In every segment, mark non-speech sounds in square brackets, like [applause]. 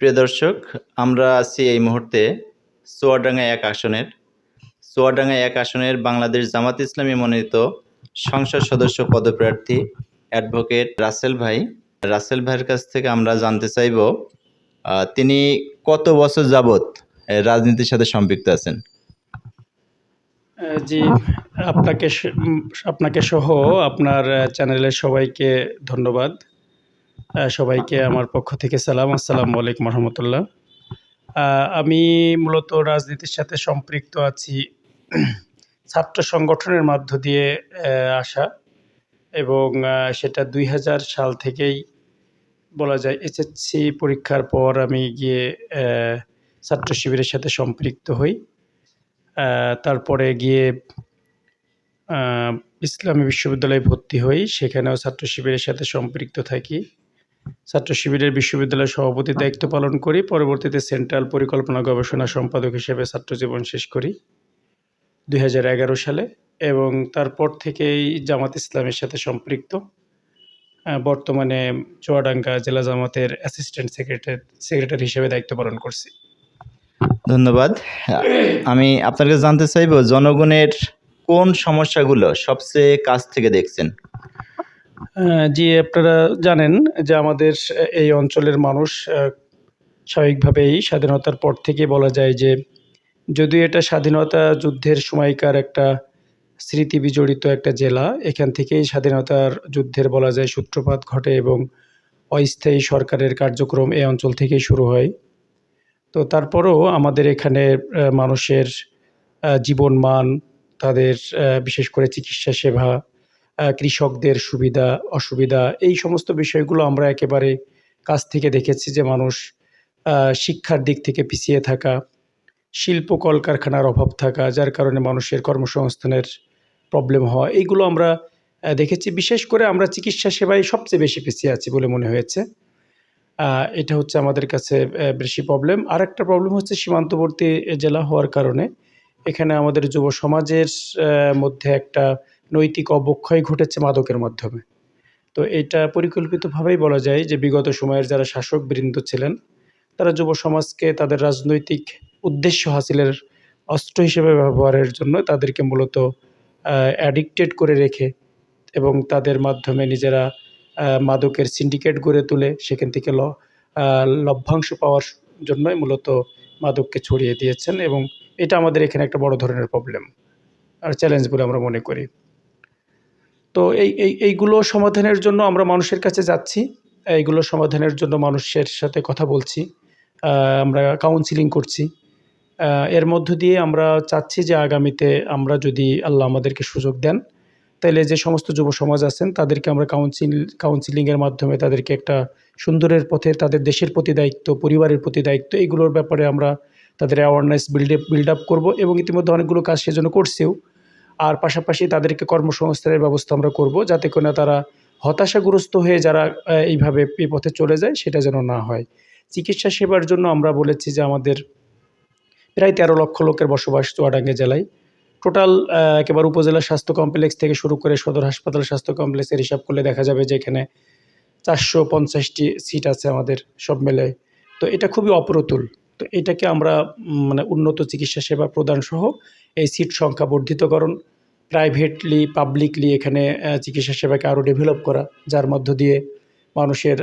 প্রিয় দর্শক আমরা আছি এই মুহূর্তে চুয়াডাঙ্গা এক আসনের। চুয়াডাঙ্গা এক আসনের বাংলাদেশ জামাত ইসলামী মনোনীত সংসদ সদস্য পদপ্রার্থী অ্যাডভোকেট রাসেল ভাই। রাসেল ভাইয়ের কাছ থেকে আমরা জানতে চাইব তিনি কত বছর আহ, রাজনীতির সাথে সম্পৃক্ত আছেন? জি আপনাকে আপনাকে সহ আপনার চ্যানেলের সবাইকে ধন্যবাদ। সবাইকে আমার পক্ষ থেকে সালাম, আসসালামু আলাইকুম রহমতুল্লাহ। আমি মূলত রাজনীতির সাথে সম্পৃক্ত আছি [clears throat] ছাত্র সংগঠনের মধ্য দিয়ে আসা এবং সেটা দুই হাজার সাল থেকেই বলা যায় এসএসসি পরীক্ষার পর আমি গিয়ে ছাত্র শিবিরের সাথে সম্পৃক্ত হই। তারপরে গিয়ে ইসলামী বিশ্ববিদ্যালয়ে ভর্তি হই। সেখানেও ছাত্র শিবিরের সাথে সম্পৃক্ত থাকি। ছাত্র শিবিরের বিশ্ববিদ্যালয়ের সভাপতির দায়িত্ব পালন করি। পরবর্তীতে সেন্ট্রাল পরিকল্পনা গবেষণা সম্পাদক হিসেবে ছাত্র জীবন শেষ করি দুই সালে এবং তারপর থেকেই জামাত ইসলামের সাথে সম্পৃক্ত। বর্তমানে চুয়াডাঙ্গা জেলা জামাতের অ্যাসিস্ট্যান্ট সেক্রেটারি সেক্রেটারি হিসেবে দায়িত্ব পালন করছি। ধন্যবাদ। আমি আপনার কাছে জানতে চাইব জনগণের কোন সমস্যাগুলো সবচেয়ে কাছ থেকে দেখছেন? জি আপনারা জানেন যে আমাদের এই অঞ্চলের মানুষ স্বাভাবিকভাবেই স্বাধীনতার পর থেকে বলা যায় যে যদিও এটা স্বাধীনতা যুদ্ধের সময়কার একটা স্মৃতি বিজড়িত একটা জেলা এখান থেকেই স্বাধীনতার যুদ্ধের বলা যায় সূত্রপাত ঘটে এবং অস্থায়ী সরকারের কার্যক্রম এই অঞ্চল থেকেই শুরু হয়। তো তারপরেও আমাদের এখানে মানুষের আহ, জীবনমান তাদের বিশেষ করে চিকিৎসা সেবা কৃষকদের সুবিধা, অসুবিধা, এই সমস্ত বিষয়গুলো আমরা একেবারে কাছ থেকে দেখেছি যে মানুষ শিক্ষার দিক থেকে পিছিয়ে থাকা, শিল্প কলকারখানার অভাব থাকা, যার কারণে মানুষের কর্মসংস্থানের প্রবলেম হওয়া, এইগুলো আমরা দেখেছি। বিশেষ করে আমরা চিকিৎসা সেবায় সবচেয়ে বেশি পিছিয়ে আছি বলে মনে হয়েছে। এটা হচ্ছে আমাদের কাছে বেশি প্রবলেম আর একটা প্রবলেম হচ্ছে সীমান্তবর্তী জেলা হওয়ার কারণে। এখানে আমাদের যুব সমাজের মধ্যে একটা নৈতিক অবক্ষয় ঘটেছে মাদকের মাধ্যমে। তো এটা পরিকল্পিতভাবেই বলা যায় যে বিগত সময়ের যারা শাসক বৃন্দ ছিলেন, তারা যুব সমাজকে তাদের রাজনৈতিক উদ্দেশ্য হাসিলের অস্ত্র হিসেবে ব্যবহারের জন্য তাদেরকে মূলত অ্যাডিক্টেড করে রেখে এবং তাদের মাধ্যমে নিজেরা মাদকের সিন্ডিকেট গড়ে তুলে সেখান থেকে ল লভ্যাংশ পাওয়ার জন্যই মূলত মাদককে ছড়িয়ে দিয়েছেন এবং এটা আমাদের এখানে একটা বড় ধরনের প্রবলেম আর চ্যালেঞ্জ বলে আমরা মনে করি। তো এই এই, এইগুলো সমাধানের জন্য আমরা মানুষের কাছে যাচ্ছি। এইগুলো সমাধানের জন্য মানুষের সাথে কথা বলছি। আমরা কাউন্সিলিং করছি। এর মধ্য দিয়ে আমরা চাচ্ছি যে আগামীতে আমরা যদি আল্লাহ আমাদেরকে সুযোগ দেন তাহলে যে সমস্ত যুব সমাজ আছেন, তাদেরকে আমরা কাউন্সিল কাউন্সিলিংয়ের মাধ্যমে তাদেরকে একটা সুন্দরের পথে, তাদের দেশের প্রতি দায়িত্ব, পরিবারের প্রতি দায়িত্ব এইগুলোর ব্যাপারে আমরা তাদের অ্যাওয়ারনেস বিল্ড বিল্ড আপ করব এবং ইতিমধ্যে অনেকগুলো কাজ সেজন্য করছেও। আর পাশাপাশি তাদেরকে কর্মসংস্থানের ব্যবস্থা আমরা করব যাতে করে তারা হতাশাগ্রস্ত হয়ে যারা এইভাবে এই পথে চলে যায় সেটা যেন না হয়। চিকিৎসা সেবার জন্য আমরা বলেছি যে আমাদের প্রায় তেরো লক্ষ লোকের বসবাস চুয়াডাঙ্গা জেলায়। টোটাল একেবারে উপজেলা স্বাস্থ্য কমপ্লেক্স থেকে শুরু করে সদর হাসপাতাল স্বাস্থ্য কমপ্লেক্সের হিসাব করলে দেখা যাবে যে এখানে চারশো পঞ্চাশটি সিট আছে আমাদের সব মিলে তো এটা খুবই অপ্রতুল। তো এটাকে আমরা মানে উন্নত চিকিৎসা সেবা প্রদান সহ এই সিট সংখ্যা বর্ধিতকরণ প্রাইভেটলি পাবলিকলি এখানে চিকিৎসা সেবাকে আরও ডেভেলপ করা, যার মধ্য দিয়ে মানুষের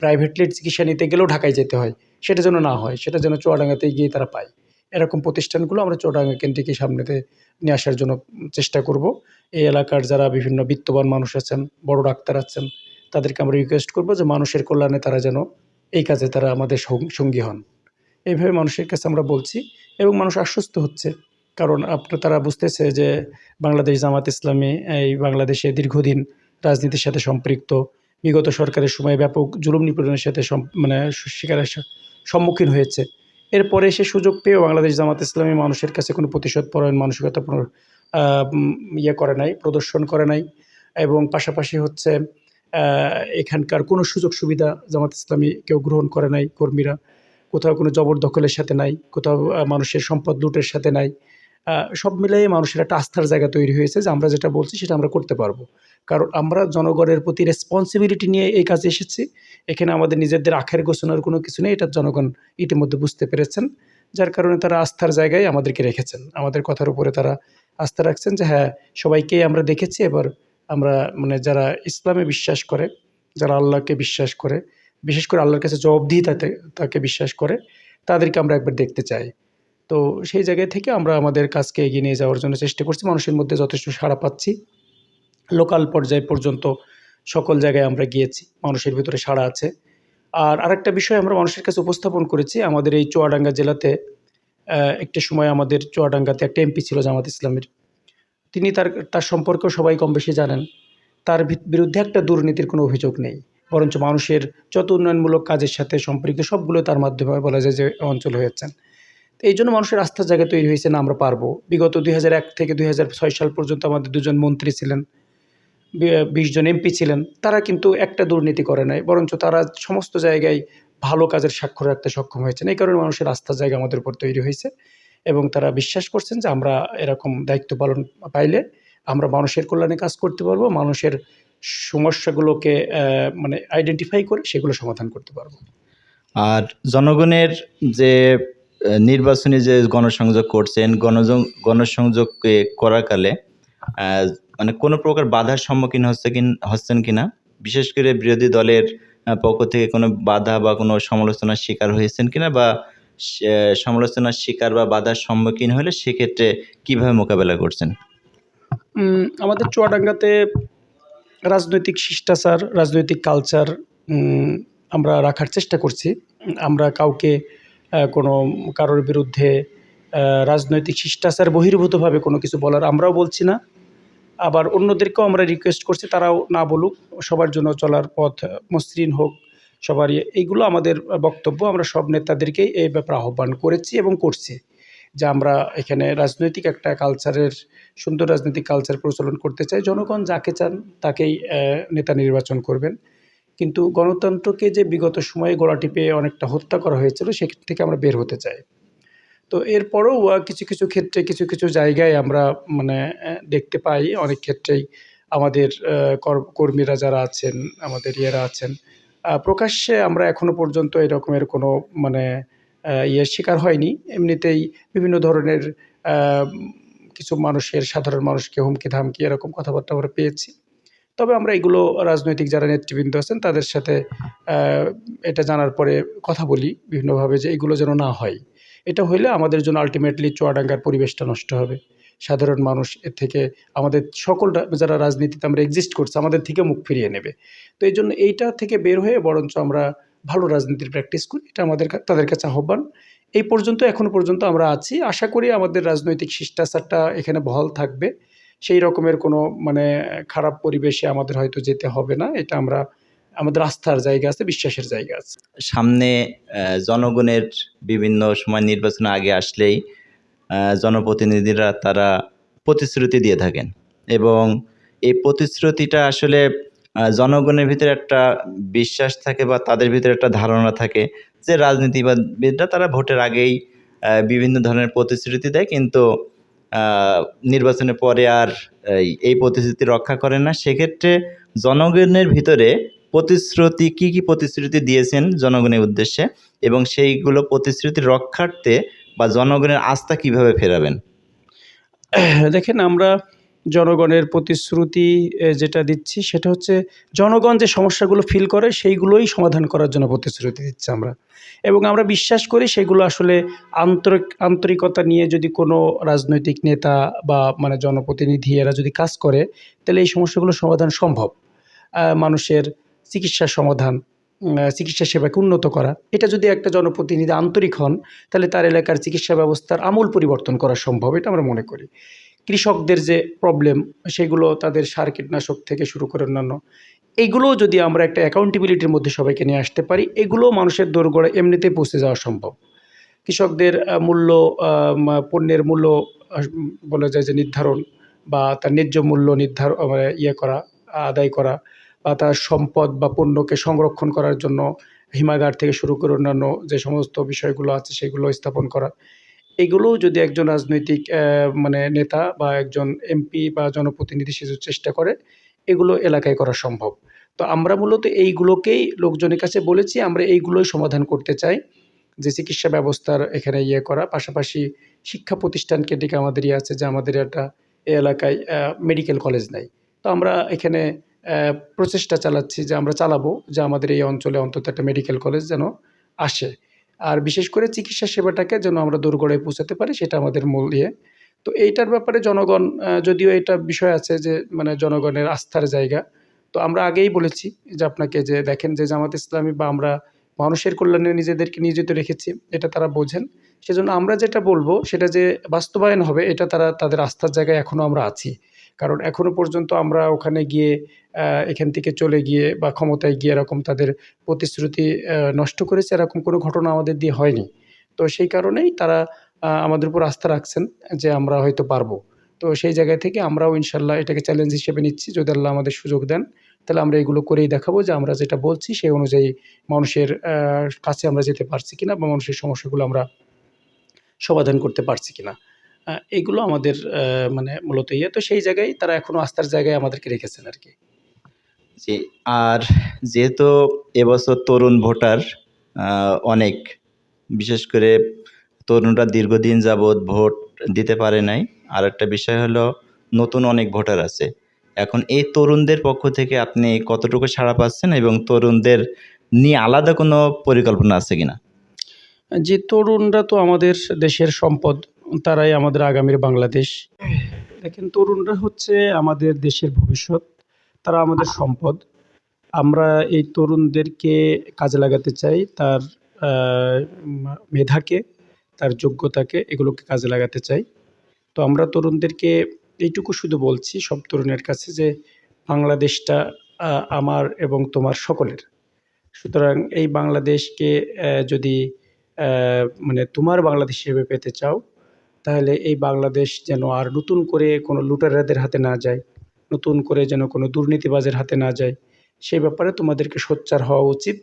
প্রাইভেটলি চিকিৎসা নিতে গেলেও ঢাকায় যেতে হয়। সেটা যেন না হয়, সেটা যেন চুয়াডাঙ্গাতে গিয়ে তারা পায়। এরকম প্রতিষ্ঠানগুলো আমরা চুয়াডাঙ্গা কেন্দ্রিকে সামনেতে নিয়ে আসার জন্য চেষ্টা করব। এই এলাকার যারা বিভিন্ন বিত্তবান মানুষ আছেন, বড় ডাক্তার আছেন, তাদেরকে আমরা রিকোয়েস্ট করব যে মানুষের কল্যাণে তারা যেন এই কাজে তারা আমাদের সঙ্গী হন। এইভাবে মানুষের কাছে আমরা বলছি এবং মানুষ আশ্বস্ত হচ্ছে। কারণ আপনার তারা বুঝতেছে যে বাংলাদেশ জামাত ইসলামী এই বাংলাদেশে দীর্ঘদিন রাজনীতির সাথে সম্পৃক্ত। বিগত সরকারের সময় ব্যাপক জুলুম নিপীড়নের সাথে মানে শিকারের সম্মুখীন হয়েছে। এরপরে সে সুযোগ পেয়েও বাংলাদেশ জামাত ইসলামী মানুষের কাছে কোনো প্রতিশোধ, পরায়ণ মানসিকতা ইয়ে করে নাই, প্রদর্শন করে নাই এবং পাশাপাশি হচ্ছে এখানকার কোনো সুযোগ সুবিধা জামাত ইসলামী কেউ গ্রহণ করে নাই কর্মীরা। কোথাও কোনো জবরদখলের সাথে নাই, কোথাও মানুষের সম্পদ লুটের সাথে নাই সব মিলিয়ে মানুষের একটা আস্থার জায়গা তৈরি হয়েছে যে আমরা যেটা বলছি সেটা আমরা করতে পারব। কারণ আমরা জনগণের প্রতি রেসপন্সিবিলিটি নিয়ে এই কাজে এসেছি। এখানে আমাদের নিজেদের আখের গোছানোর কোনো কিছু নেই, এটা জনগণ ইতিমধ্যে বুঝতে পেরেছেন। যার কারণে তারা আস্থার জায়গায় আমাদেরকে রেখেছেন। আমাদের কথার উপরে তারা আস্থা রাখছেন যে হ্যাঁ সবাইকেই আমরা দেখেছি। এবার আমরা মানে যারা ইসলামে বিশ্বাস করে, যারা আল্লাহকে বিশ্বাস করে বিশেষ করে আল্লাহর কাছে জবাবদিহি তাতে, তাকে বিশ্বাস করে, তাদেরকে আমরা একবার দেখতে চাই। তো সেই জায়গায় থেকে আমরা আমাদের কাজকে এগিয়ে নিয়ে যাওয়ার জন্য চেষ্টা করছি। মানুষের মধ্যে যথেষ্ট সাড়া পাচ্ছি। লোকাল পর্যায় পর্যন্ত সকল জায়গায় আমরা গিয়েছি, মানুষের ভিতরে সাড়া আছে। আর আরেকটা বিষয় আমরা মানুষের কাছে উপস্থাপন করেছি, আমাদের এই চুয়াডাঙ্গা জেলাতে একটা সময় আমাদের চুয়াডাঙ্গাতে একটা এমপি ছিল জামাত ইসলামের। তিনি তার তার সম্পর্কেও সবাই কম বেশি জানেন। তার বিরুদ্ধে একটা দুর্নীতির কোনো অভিযোগ নেই। বরঞ্চ মানুষের যত উন্নয়নমূলক কাজের সাথে সম্পর্কিত সবগুলো তার মাধ্যমে বলা যায় যে অঞ্চল হয়েছেন তো এই জন্য মানুষের আস্থার জায়গা তৈরি হয়েছে না আমরা পারব। বিগত দুই হাজার এক থেকে দুই হাজার ছয় সাল পর্যন্ত আমাদের দুজন মন্ত্রী ছিলেন, বি- বিশ জন এমপি ছিলেন। তারা কিন্তু একটা দুর্নীতি করে নাই, বরঞ্চ তারা সমস্ত জায়গায় ভালো কাজের স্বাক্ষর রাখতে সক্ষম হয়েছেন। এই কারণে মানুষের আস্থার জায়গা আমাদের উপর তৈরি হয়েছে এবং তারা বিশ্বাস করছেন যে আমরা এরকম দায়িত্ব পালন পাইলে আমরা মানুষের কল্যাণে কাজ করতে পারব, মানুষের সমস্যাগুলোকে মানে আইডেন্টিফাই করে সেগুলো সমাধান করতে পারব। আর জনগণের যে নির্বাচনী যে গণসংযোগ করছেন গণসংযোগ এ, করাকালে মানে কোনো প্রকার বাধার সম্মুখীন হচ্ছে কি হচ্ছেন কিনা? বিশেষ করে বিরোধী দলের পক্ষ থেকে কোনো বাধা বা কোনো সমালোচনার শিকার হয়েছেন কিনা? বা সমালোচনার শিকার বা বাধার সম্মুখীন হলে সেক্ষেত্রে কীভাবে মোকাবেলা করছেন? আমাদের চুয়াডাঙ্গাতে রাজনৈতিক শিষ্টাচার, রাজনৈতিক কালচার আমরা রাখার চেষ্টা করছি। আমরা কাউকে কোনো কারোর বিরুদ্ধে রাজনৈতিক শিষ্টাচার বহির্ভূতভাবে কোনো কিছু বলার আমরাও বলছি না। আবার অন্যদেরকেও আমরা রিকোয়েস্ট করছি, তারাও না বলুক, সবার জন্য চলার পথ মসৃণ হোক সবার ইয়ে। এইগুলো আমাদের বক্তব্য, আমরা সব নেতাদেরকেই এই ব্যাপারে আহ্বান করেছি এবং করছি। যে আমরা এখানে রাজনৈতিক একটা কালচারের সুন্দর রাজনৈতিক কালচার প্রচলন করতে চাই। জনগণ যাকে চান তাকেই নেতা নির্বাচন করবেন। কিন্তু গণতন্ত্রকে যে বিগত সময়ে গলা টিপে অনেকটা হত্যা করা হয়েছিল সেখান থেকে আমরা বের হতে চাই। তো এরপরেও কিছু কিছু ক্ষেত্রে, কিছু কিছু জায়গায় আমরা মানে দেখতে পাই অনেক ক্ষেত্রেই আমাদের কর- কর্মীরা যারা আছেন, আমাদের ইয়েরা আছেন প্রকাশ্যে আমরা এখনও পর্যন্ত এরকমের কোনো মানে ইয়ের শিকার হয়নি। এমনিতেই বিভিন্ন ধরনের কিছু মানুষের, সাধারণ মানুষকে হুমকি ধামকি এরকম কথাবার্তা আমরা পেয়েছি। তবে আমরা এগুলো রাজনৈতিক যারা নেতৃবৃন্দ আছেন, তাদের সাথে এটা জানার পরে কথা বলি বিভিন্নভাবে যে এগুলো যেন না হয়। এটা হইলে আমাদের জন্য আলটিমেটলি চুয়াডাঙ্গার পরিবেশটা নষ্ট হবে। সাধারণ মানুষ এর থেকে, আমাদের সকল যারা রাজনীতিতে আমরা এক্সিস্ট করছে, আমাদের থেকে মুখ ফিরিয়ে নেবে। তো এই জন্য এইটা থেকে বের হয়ে বরঞ্চ আমরা ভালো রাজনীতির প্র্যাকটিস করি, এটা আমাদের তাদের কাছে আহ্বান। এই পর্যন্ত, এখনও পর্যন্ত আমরা আছি। আশা করি আমাদের রাজনৈতিক শিষ্টাচারটা এখানে বহাল থাকবে। সেই রকমের কোনো মানে খারাপ পরিবেশে আমাদের হয়তো যেতে হবে না। এটা আমরা, আমাদের আস্থার জায়গা আছে, বিশ্বাসের জায়গা আছে। সামনে জনগণের বিভিন্ন সময় নির্বাচন আগে আসলেই জনপ্রতিনিধিরা তারা প্রতিশ্রুতি দিয়ে থাকেন। এবং এই প্রতিশ্রুতিটা আসলে জনগণের ভিতরে একটা বিশ্বাস থাকে বা তাদের ভিতরে একটা ধারণা থাকে যে রাজনীতিবিদরা তারা ভোটের আগেই বিভিন্ন ধরনের প্রতিশ্রুতি দেয় কিন্তু নির্বাচনের পরে আর এই- প্রতিশ্রুতি রক্ষা করে না। সেক্ষেত্রে জনগণের ভিতরে প্রতিশ্রুতি, কি কি প্রতিশ্রুতি দিয়েছেন জনগণের উদ্দেশ্যে এবং সেইগুলো প্রতিশ্রুতি রক্ষার্থে বা জনগণের আস্থা কীভাবে ফেরাবেন? [clears throat] দেখেন, আমরা জনগণের প্রতিশ্রুতি যেটা দিচ্ছি সেটা হচ্ছে জনগণ যে সমস্যাগুলো ফিল করে সেইগুলোই সমাধান করার জন্য প্রতিশ্রুতি দিচ্ছি আমরা। এবং আমরা বিশ্বাস করি সেগুলো আসলে আন্তরিক, আন্তরিকতা নিয়ে যদি কোনো রাজনৈতিক নেতা বা মানে জনপ্রতিনিধি এরা যদি কাজ করে, তাহলে এই সমস্যাগুলো সমাধান সম্ভব। মানুষের চিকিৎসার সমাধান চিকিৎসা সেবাকে উন্নত করা। এটা যদি একটা জনপ্রতিনিধি আন্তরিক হন, তাহলে তার এলাকার চিকিৎসা ব্যবস্থার আমূল পরিবর্তন করা সম্ভব, এটা আমরা মনে করি। কৃষকদের যে প্রবলেম সেগুলো তাদের সার কীটনাশক থেকে শুরু করে অন্যান্য। এইগুলো যদি আমরা একটা অ্যাকাউন্টেবিলিটির মধ্যে সবাইকে নিয়ে আসতে পারি, এগুলো মানুষের দোরগোড়া এমনিতে পৌঁছে যাওয়া সম্ভব। কৃষকদের মূল্য পণ্যের মূল্য বলা যায় যে নির্ধারণ বা তার ন্যায্য মূল্য নির্ধারণ মানে ইয়ে করা, আদায় করা বা তার সম্পদ বা পণ্যকে সংরক্ষণ করার জন্য হিমাগার থেকে শুরু করে অন্যান্য যে সমস্ত বিষয়গুলো আছে, সেগুলো স্থাপন করা এগুলোও যদি একজন রাজনৈতিক মানে নেতা বা একজন এমপি বা জনপ্রতিনিধি সে চেষ্টা করে, এগুলো এলাকায় করা সম্ভব। তো আমরা মূলত এইগুলোকেই লোকজনের কাছে বলেছি, আমরা এইগুলোই সমাধান করতে চাই যে চিকিৎসা ব্যবস্থার এখানে ইয়ে করা। পাশাপাশি শিক্ষা প্রতিষ্ঠান কেন্দ্রিক আমাদের ইয়ে আছে যে আমাদের একটা এলাকায় মেডিকেল কলেজ নাই। তো আমরা এখানে প্রচেষ্টা চালাচ্ছি যে আমরা চালাবো যে আমাদের এই অঞ্চলে অন্তত একটা মেডিকেল কলেজ যেন আসে। আর বিশেষ করে চিকিৎসা সেবাটাকে যেন আমরা দোরগোড়ায় পৌঁছাতে পারি, সেটা আমাদের মূল ইয়ে। তো এইটার ব্যাপারে জনগণ যদিও এটা বিষয় আছে যে মানে জনগণের আস্থার জায়গা, তো আমরা আগেই বলেছি যে আপনাকে যে দেখেন যে জামাত ইসলামী বা আমরা মানুষের কল্যাণে নিজেদেরকে নিয়োজিত রেখেছি, এটা তারা বোঝেন। সেজন্য আমরা যেটা বলব সেটা যে বাস্তবায়ন হবে, এটা তারা তাদের আস্থার জায়গায় এখনও আমরা আছি। কারণ এখনও পর্যন্ত আমরা ওখানে গিয়ে এখান থেকে চলে গিয়ে বা ক্ষমতায় গিয়ে এরকম তাদের প্রতিশ্রুতি নষ্ট করেছে, এরকম কোনো ঘটনা আমাদের দিয়ে হয়নি। তো সেই কারণেই তারা আমাদের উপর আস্থা রাখছেন যে আমরা হয়তো পারব। তো সেই জায়গা থেকে আমরাও ইনশাল্লাহ এটাকে চ্যালেঞ্জ হিসেবে নিচ্ছি। যদি আল্লাহ আমাদের সুযোগ দেন, তাহলে আমরা এগুলো করেই দেখাবো যে আমরা যেটা বলছি, সেই অনুযায়ী মানুষের কাছে আমরা যেতে পারছি কিনা বা মানুষের সমস্যাগুলো আমরা সমাধান করতে পারছি কিনা। এগুলো আমাদের মানে মূলত ইয়ে। তো সেই জায়গায় তারা এখনও আস্থার জায়গায় আমাদেরকে রেখেছেন আর কি। জি আর যেহেতু এবছর তরুণ ভোটার অনেক বিশেষ করে তরুণরা দীর্ঘদিন যাবৎ ভোট দিতে পারে নাই আর একটা বিষয় হলো নতুন অনেক ভোটার আছে। এখন এই তরুণদের পক্ষ থেকে আপনি কতটুকু সাড়া পাচ্ছেন এবং তরুণদের নিয়ে আলাদা কোনো পরিকল্পনা আছে কিনা? যে তরুণরা তো আমাদের দেশের সম্পদ তারাই আমাদের আগামীর বাংলাদেশ। দেখেন, তরুণরা হচ্ছে আমাদের দেশের ভবিষ্যৎ, তারা আমাদের সম্পদ। আমরা এই তরুণদেরকে কাজে লাগাতে চাই, তার মেধাকে, তার যোগ্যতাকে, এগুলোকে কাজে লাগাতে চাই। তো আমরা তরুণদেরকে এইটুকু শুধু বলছি, সব তরুণের কাছে যে বাংলাদেশটা আমার এবং তোমার সকলের। সুতরাং এই বাংলাদেশকে যদি মানে তোমার বাংলাদেশ হিসেবে পেতে চাও তাহলে এই বাংলাদেশ যেন আর নতুন করে কোনো লুটারাদের হাতে না যায়, নতুন করে যেন কোনো দুর্নীতিবাজের হাতে না যায় সেই ব্যাপারে তোমাদেরকে সোচ্চার হওয়া উচিত।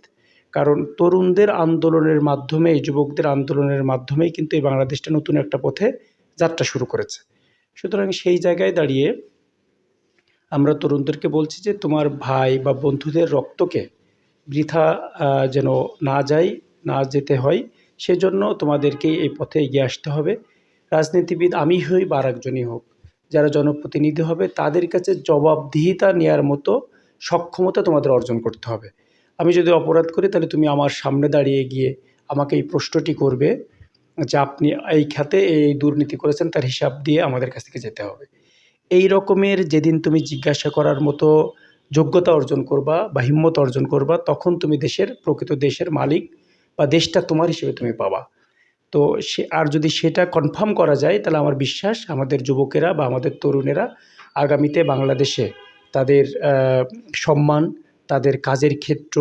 কারণ তরুণদের আন্দোলনের মাধ্যমে, যুবকদের আন্দোলনের মাধ্যমেই কিন্তু এই বাংলাদেশটা নতুন একটা পথে যাত্রা শুরু করেছে। সুতরাং সেই জায়গায় দাঁড়িয়ে আমরা তরুণদেরকে বলছি যে, তোমার ভাই বা বন্ধুদের রক্তকে বৃথা যেন না যায়, না যেতে হয়, সেজন্য তোমাদেরকে এই পথে এগিয়ে আসতে হবে। রাজনীতিবিদ আমি হই বা আর একজনই হোক, যারা জনপ্রতিনিধি হবে, তাদের কাছে জবাবদিহিতা নেওয়ার মতো সক্ষমতা তোমাদের অর্জন করতে হবে। আমি যদি অপরাধ করি, তাহলে তুমি আমার সামনে দাঁড়িয়ে গিয়ে আমাকে এই প্রশ্নটি করবে যে আপনি এই খাতে এই দুর্নীতি করেছেন, তার হিসাব দিয়ে আমাদের কাছ থেকে যেতে হবে। এই রকমের যেদিন তুমি জিজ্ঞাসা করার মতো যোগ্যতা অর্জন করবা বা হিম্মত অর্জন করবা, তখন তুমি দেশের, প্রকৃত দেশের মালিক বা দেশটা তোমার হিসেবে তুমি পাবা। তো সে, আর যদি সেটা কনফার্ম করা যায়, তাহলে আমার বিশ্বাস আমাদের যুবকেরা বা আমাদের তরুণেরা আগামীতে বাংলাদেশে তাদের সম্মান, তাদের কাজের ক্ষেত্র,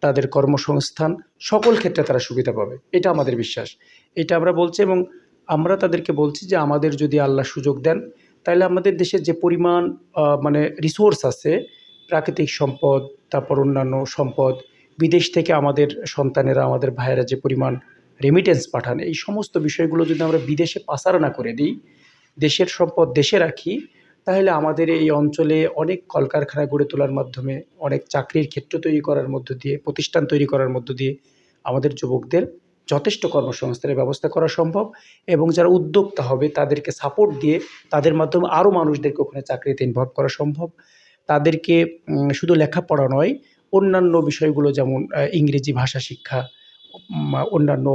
তাদের কর্মসংস্থান, সকল ক্ষেত্রে তারা সুবিধা পাবে। এটা আমাদের বিশ্বাস। এটা আমরা বলছি এবং আমরা তাদেরকে বলছি যে আমাদের যদি আল্লাহ সুযোগ দেন, তাহলে আমাদের দেশের যে পরিমাণ মানে রিসোর্স আছে, প্রাকৃতিক সম্পদ, তারপর অন্যান্য সম্পদ, বিদেশ থেকে আমাদের সন্তানেরা, আমাদের ভাইয়েরা যে পরিমাণ রেমিটেন্স পাঠান। এই সমস্ত বিষয়গুলো যদি আমরা বিদেশে পাচার না করে দিই, দেশের সম্পদ দেশে রাখি, তাহলে আমাদের এই অঞ্চলে অনেক কলকারখানা গড়ে তোলার মাধ্যমে, অনেক চাকরির ক্ষেত্র তৈরি করার মধ্য দিয়ে, প্রতিষ্ঠান তৈরি করার মধ্য দিয়ে আমাদের যুবকদের যথেষ্ট কর্মসংস্থানের ব্যবস্থা করা সম্ভব এবং যারা উদ্যোক্তা হবে, তাদেরকে সাপোর্ট দিয়ে তাদের মাধ্যমে আরও মানুষদেরকে ওখানে চাকরিতে ইনভলভ করা সম্ভব। তাদেরকে শুধু লেখাপড়া নয়, অন্যান্য বিষয়গুলো যেমন ইংরেজি ভাষা শিক্ষা অন্যান্য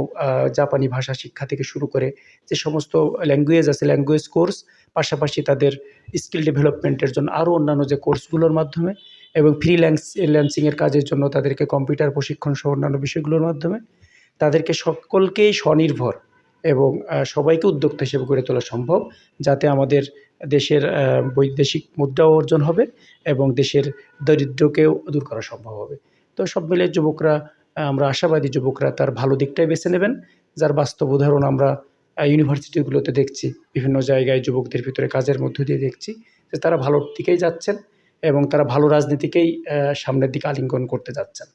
জাপানি ভাষা শিক্ষা থেকে শুরু করে যে সমস্ত ল্যাঙ্গুয়েজ আছে ল্যাঙ্গুয়েজ কোর্স পাশাপাশি তাদের স্কিল ডেভেলপমেন্টের জন্য আরও অন্যান্য যে কোর্সগুলোর মাধ্যমে এবং ফ্রিল্যান্স ল্যান্সিংয়ের কাজের জন্য তাদেরকে কম্পিউটার প্রশিক্ষণ সহ অন্যান্য বিষয়গুলোর মাধ্যমে তাদেরকে সকলকেই স্বনির্ভর এবং সবাইকে উদ্যোক্তা হিসেবে গড়ে তোলা সম্ভব যাতে আমাদের দেশের বৈদেশিক মুদ্রাও অর্জন হবে এবং দেশের দরিদ্রকেও দূর করা সম্ভব হবে। তো সব মিলে যুবকরা আমরা আশাবাদী যুবকরা তার ভালো দিকটাই বেছে নেবেন, যার বাস্তব উদাহরণ আমরা ইউনিভার্সিটিগুলোতে দেখছি, বিভিন্ন জায়গায় যুবকদের ভিতরে কাজের মধ্য দিয়ে দেখছি যে তারা ভালোর দিকেই যাচ্ছেন এবং তারা ভালো রাজনীতিকেই সামনের দিকে আলিঙ্গন করতে যাচ্ছেন।